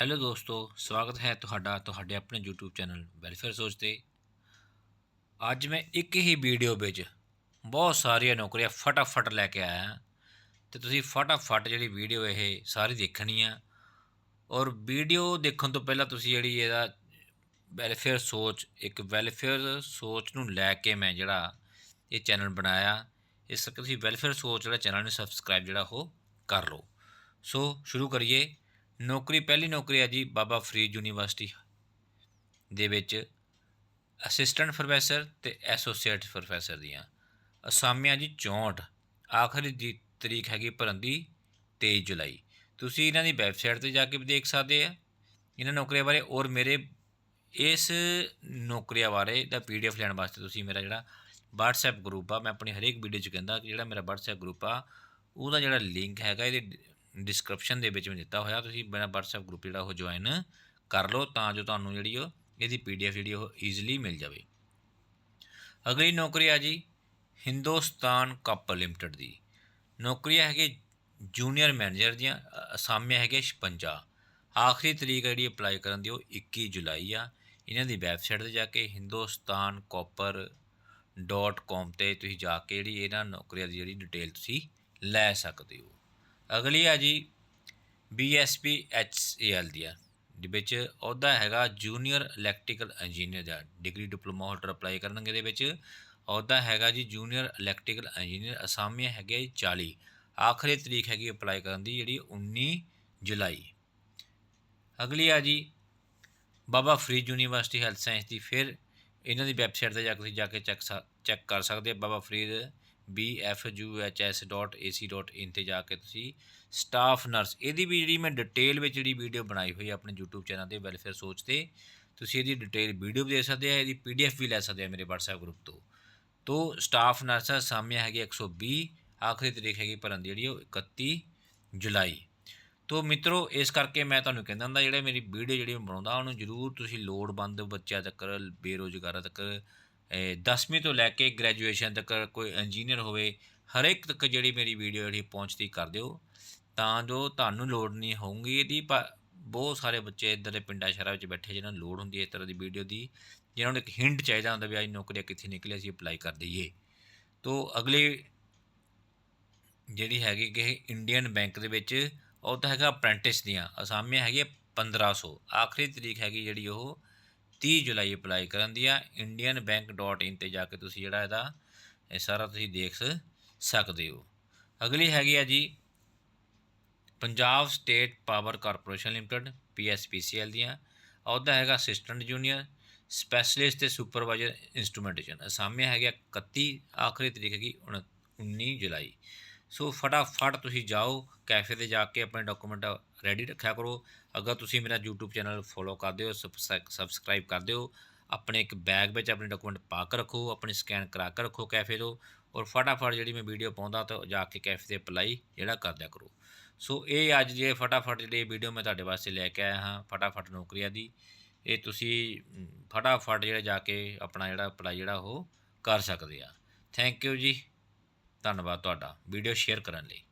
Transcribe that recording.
Hello ਦੋਸਤੋ, ਸਵਾਗਤ ਹੈ ਤੁਹਾਡਾ, ਤੁਹਾਡੇ ਆਪਣੇ YouTube ਚੈਨਲ ਵੈਲਫੇਅਰ ਸੋਚ ਤੇ। ਅੱਜ ਮੈਂ ਇੱਕ ਹੀ ਵੀਡੀਓ ਵਿੱਚ ਬਹੁਤ ਸਾਰੀਆਂ ਨੌਕਰੀਆਂ ਫਟਾਫਟ ਲੈ ਕੇ ਆਇਆ। ਹਾਂ ਤੇ ਤੁਸੀਂ ਫਟਾਫਟ ਜਿਹੜੀ ਵੀਡੀਓ ਇਹ ਸਾਰੀ ਦੇਖਣੀ ਆ। ਔਰ ਵੀਡੀਓ ਦੇਖਣ ਤੋਂ ਪਹਿਲਾਂ ਤੁਸੀਂ ਜਿਹੜੀ ਇਹਦਾ ਵੈਲਫੇਅਰ ਸੋਚ ਇੱਕ ਵੈਲਫੇਅਰ ਸੋਚ ਨੂੰ ਲੈ ਕੇ ਮੈਂ ਜਿਹੜਾ ਇਹ ਚੈਨਲ ਬਣਾਇਆ। ਇਸ ਕਰਕੇ ਤੁਸੀਂ ਵੈਲਫੇਅਰ ਸੋਚ ਜਿਹੜਾ ਚੈਨਲ ਨੂੰ ਸਬਸਕ੍ਰਾਈਬ ਜਿਹੜਾ ਉਹ ਕਰ ਲਓ। ਸੋ ਸ਼ੁਰੂ ਕਰੀਏ। ਨੌਕਰੀ, ਪਹਿਲੀ ਨੌਕਰੀ ਹੈ ਜੀ ਬਾਬਾ ਫਰੀਦ ਯੂਨੀਵਰਸਿਟੀ ਦੇ ਵਿੱਚ ਅਸਿਸਟੈਂਟ ਪ੍ਰੋਫੈਸਰ ਤੇ ਐਸੋਸੀਏਟ ਪ੍ਰੋਫੈਸਰ ਦੀਆਂ। ਅਸਾਮੀਆਂ ਜੀ 64 ਆਖਰੀ ਦੀ ਤਰੀਕ ਹੈਗੀ ਭਰਨ ਦੀ 23 ਜੁਲਾਈ। ਤੁਸੀਂ ਇਹਨਾਂ ਦੀ ਵੈਬਸਾਈਟ ਤੇ ਜਾ ਕੇ ਵੀ ਦੇਖ ਸਕਦੇ ਆ। ਇਹਨਾਂ ਨੌਕਰੀਆਂ ਬਾਰੇ ਔਰ ਮੇਰੇ ਇਸ ਨੌਕਰੀਆਂ ਬਾਰੇ ਦਾ ਪੀਡੀਐਫ ਲੈਣ ਵਾਸਤੇ ਤੁਸੀਂ ਮੇਰਾ ਜਿਹੜਾ WhatsApp ਗਰੁੱਪ ਆ, ਮੈਂ ਆਪਣੀ ਹਰੇਕ ਵੀਡੀਓ 'ਚ ਕਹਿੰਦਾ ਕਿ ਜਿਹੜਾ ਮੇਰਾ WhatsApp ਗਰੁੱਪ ਆ, ਉਹਦਾ ਜਿਹੜਾ ਲਿੰਕ ਹੈਗਾ, ਇਹਦੇ ਡਿਸਕ੍ਰਿਪਸ਼ਨ ਦੇ ਵਿੱਚ ਵੀ ਦਿੱਤਾ ਹੋਇਆ, ਤੁਸੀਂ ਮੇਰਾ WhatsApp ਗਰੁੱਪ ਜਿਹੜਾ ਉਹ ਜੁਆਇਨ ਕਰ ਲਓ ਤਾਂ ਜੋ ਤੁਹਾਨੂੰ ਜਿਹੜੀ ਉਹ ਇਹਦੀ ਪੀਡੀਐਫ ਜਿਹੜੀ ਉਹ ਈਜ਼ੀਲੀ ਮਿਲ ਜਾਵੇ। ਅਗਲੀ ਨੌਕਰੀ ਆ ਜੀ ਹਿੰਦੁਸਤਾਨ ਕੱਪ ਲਿਮਟਿਡ ਦੀ। ਨੌਕਰੀ ਹੈਗੀ ਜੂਨੀਅਰ ਮੈਨੇਜਰ ਦੀਆਂ ਅਸਾਮੀਆਂ ਹੈਗੇ 56 ਆਖਰੀ ਤਰੀਕ ਹੈ ਜਿਹੜੀ ਅਪਲਾਈ ਕਰਨ ਦੀ ਉਹ 21 ਜੁਲਾਈ ਆ। ਇਹਨਾਂ ਦੀ ਵੈਬਸਾਈਟ ਤੇ ਜਾ ਕੇ ਹਿੰਦੁਸਤਾਨ ਕਾਪਰ .com ਤੇ ਤੁਸੀਂ ਜਾ ਕੇ ਜਿਹੜੀ ਇਹਨਾਂ ਨੌਕਰੀਆਂ ਦੀ ਜਿਹੜੀ ਡਿਟੇਲ ਤੁਸੀਂ ਲੈ ਸਕਦੇ ਹੋ। ਅਗਲੀ ਆ ਜੀ BSP HCL ਦੀ ਆ, ਦੇ ਵਿੱਚ ਅਹੁਦਾ ਹੈਗਾ ਜੂਨੀਅਰ ਇਲੈਕਟ੍ਰੀਕਲ ਇੰਜੀਨੀਅਰ ਦਾ, ਡਿਗਰੀ ਡਿਪਲੋਮਾ ਹੋਲਡਰ ਅਪਲਾਈ ਕਰਨਗੇ ਦੇ ਵਿੱਚ। ਅਹੁਦਾ ਹੈਗਾ ਜੀ ਜੂਨੀਅਰ ਇਲੈਕਟ੍ਰੀਕਲ ਇੰਜੀਨੀਅਰ, ਅਸਾਮੀਆਂ ਹੈਗੇ ਜੀ 40 ਆਖਰੀ ਤਰੀਕ ਹੈਗੀ ਅਪਲਾਈ ਕਰਨ ਦੀ, ਜਿਹੜੀ 19 ਜੁਲਾਈ। ਅਗਲੀ ਆ ਜੀ Baba Farid university health science ਦੀ, ਫਿਰ ਇਹਨਾਂ ਦੀ ਵੈਬਸਾਈਟ ਤੇ ਜਾ ਕੇ ਜਾ ਕੇ ਚੈੱਕ ਚੈੱਕ ਕਰ ਸਕਦੇ ਹੋ ਬਾਬਾ ਫਰੀਦ। bfuhs.ac.in ਤੇ ਜਾ ਕੇ ਤੁਸੀਂ ਸਟਾਫ ਨਰਸ ਇਹਦੀ ਵੀ ਜਿਹੜੀ ਮੈਂ ਡਿਟੇਲ ਵਿੱਚ ਜਿਹੜੀ ਵੀਡੀਓ ਬਣਾਈ ਹੋਈ ਹੈ ਆਪਣੇ YouTube ਚੈਨਲ ਤੇ ਵੈਲਫੇਅਰ ਸੋਚ ਤੇ, ਤੁਸੀਂ ਇਹਦੀ ਡਿਟੇਲ ਵੀਡੀਓ ਵੀ ਦੇ ਸਕਦੇ ਆ, ਇਹਦੀ ਪੀਡੀਐਫ ਵੀ ਲੈ ਸਕਦੇ ਆ ਮੇਰੇ WhatsApp ਗਰੁੱਪ ਤੋਂ। ਤੋ ਸਟਾਫ ਨਰਸ ਸਾਹਮਣੇ ਹੈਗੀ 120 ਆਖਰੀ ਤਰੀਕ ਹੈਗੀ ਭਰਨ ਦੀ ਜਿਹੜੀ ਉਹ 31 ਜੁਲਾਈ। ਤੋਂ ਮਿੱਤਰੋ, ਇਸ ਕਰਕੇ ਮੈਂ ਤੁਹਾਨੂੰ ਕਹਿੰਦਾ ਹੁੰਦਾ, ਜਿਹੜੇ ਮੇਰੀ ਵੀਡੀਓ ਜਿਹੜੀ ਮੈਂ ਬਣਾਉਂਦਾ, ਉਹਨੂੰ ਜਰੂਰ ਤੁਸੀਂ ਲੋੜਵੰਦ ਬੱਚਿਆਂ ਤੱਕ, ਬੇਰੋਜ਼ਗਾਰਾਂ ਤੱਕ 10ਵੀਂ ਤੋਂ ਲੈ ਕੇ ਗ੍ਰੈਜੂਏਸ਼ਨ ਤੱਕ ਕੋਈ ਇੰਜੀਨੀਅਰ ਹੋਵੇ ਹਰ ਇੱਕ ਤੱਕ ਜਿਹੜੀ ਮੇਰੀ ਵੀਡੀਓ ਜਿਹੜੀ ਪਹੁੰਚਦੀ ਕਰ ਦਿਓ। ਤਾਂ ਜੋ ਤੁਹਾਨੂੰ ਲੋੜ ਨਹੀਂ ਹੋਊਗੀ ਇਹਦੀ ਪ- ਬਹੁਤ ਸਾਰੇ ਬੱਚੇ ਇੱਧਰ ਦੇ ਪਿੰਡਾਂ ਸ਼ਹਿਰਾਂ ਵਿੱਚ ਬੈਠੇ ਜਿਹਨਾਂ ਨੂੰ ਲੋੜ ਹੁੰਦੀ ਹੈ ਇਸ ਤਰ੍ਹਾਂ ਦੀ ਵੀਡੀਓ ਦੀ, ਜਿਹਨਾਂ ਨੂੰ ਇੱਕ ਹਿੰਟ ਚਾਹੀਦਾ ਹੁੰਦਾ ਵੀ ਅੱਜ ਨੌਕਰੀਆਂ ਕਿੱਥੇ ਨਿਕਲੇ ਅਸੀਂ ਅਪਲਾਈ ਕਰ ਦਈਏ। ਤੋ ਅਗਲੇ ਜਿਹੜੀ ਹੈਗੀ ਕਿ ਇੰਡੀਅਨ ਬੈਂਕ ਦੇ ਵਿੱਚ, ਉਹ ਤਾਂ ਹੈਗਾ ਅਪ੍ਰੈਂਟਿਸ ਦੀਆਂ ਅਸਾਮੀਆਂ ਹੈਗੀਆਂ 1500 ਆਖਰੀ ਤਰੀਕ ਹੈਗੀ ਜਿਹੜੀ ਉਹ 30 ਜੁਲਾਈ ਅਪਲਾਈ ਕਰਨ ਦੀ ਆ। indianbank.in ਤੇ ਜਾ ਕੇ ਤੁਸੀਂ ਜਿਹੜਾ ਇਹਦਾ, ਇਹ ਸਾਰਾ ਤੁਸੀਂ ਦੇਖ ਸਕਦੇ ਹੋ। ਅਗਲੀ ਹੈਗੀ ਆ ਜੀ, Punjab state power corporation limited PSPCL ਦੀਆਂ। ਅਹੁਦਾ ਹੈਗਾ ਅਸਿਸਟੈਂਟ ਜੂਨੀਅਰ, ਸਪੈਸ਼ਲਿਸਟ ਤੇ ਸੁਪਰਵਾਈਜ਼ਰ ਇਨਸਟਰੂਮੈਂਟੇਸ਼ਨ ਅਸਾਮੀਆਂ ਹੈਗਾ 31 ਆਖਰੀ ਤਰੀਕ ਹੈਗੀ ਉਨ- 19 ਜੁਲਾਈ। ਸੋ ਫਟਾਫਟ ਤੁਸੀਂ ਜਾਓ, ਕੈਫੇ ਤੇ ਜਾ ਕੇ ਆਪਣੇ ਡਾਕੂਮੈਂਟ ਰੈਡੀ ਰੱਖਿਆ ਕਰੋ। ਅਗਰ ਤੁਸੀਂ ਮੇਰਾ YouTube ਚੈਨਲ ਫੋਲੋ ਕਰਦੇ ਹੋ ਸਬਸਕ੍ਰਾਈਬ ਕਰਦੇ ਹੋ, ਆਪਣੇ ਇੱਕ ਬੈਗ ਵਿੱਚ ਆਪਣੇ ਡਾਕੂਮੈਂਟ ਪਾ ਕੇ ਰੱਖੋ, ਆਪਣੀ ਸਕੈਨ ਕਰਾ ਕੇ ਰੱਖੋ ਕੈਫੇ ਤੋਂ ਔਰ ਫਟਾਫਟ ਜਿਹੜੀ ਮੈਂ ਵੀਡੀਓ ਪਾਉਂਦਾ ਤਾਂ ਜਾ ਕੇ ਕੈਫੇ ਤੇ ਅਪਲਾਈ ਜਿਹੜਾ ਕਰ ਦਿਆ ਕਰੋ। ਸੋ ਇਹ ਅੱਜ ਜੇ ਫਟਾਫਟ ਜਿਹੜੀ ਵੀਡੀਓ ਮੈਂ ਤੁਹਾਡੇ ਵਾਸਤੇ ਲੈ ਕੇ ਆਇਆ ਹਾਂ, ਫਟਾਫਟ ਨੌਕਰੀਆਂ ਦੀ, ਇਹ ਤੁਸੀਂ ਫਟਾਫਟ ਜਿਹੜਾ ਜਾ ਕੇ ਆਪਣਾ ਜਿਹੜਾ ਅਪਲਾਈ ਜਿਹੜਾ ਉਹ ਕਰ ਸਕਦੇ ਆ। ਥੈਂਕ ਯੂ ਜੀ। ਧੰਨਵਾਦ ਤੁਹਾਡਾ। ਵੀਡੀਓ ਸ਼ੇਅਰ ਕਰਨ ਲਈ।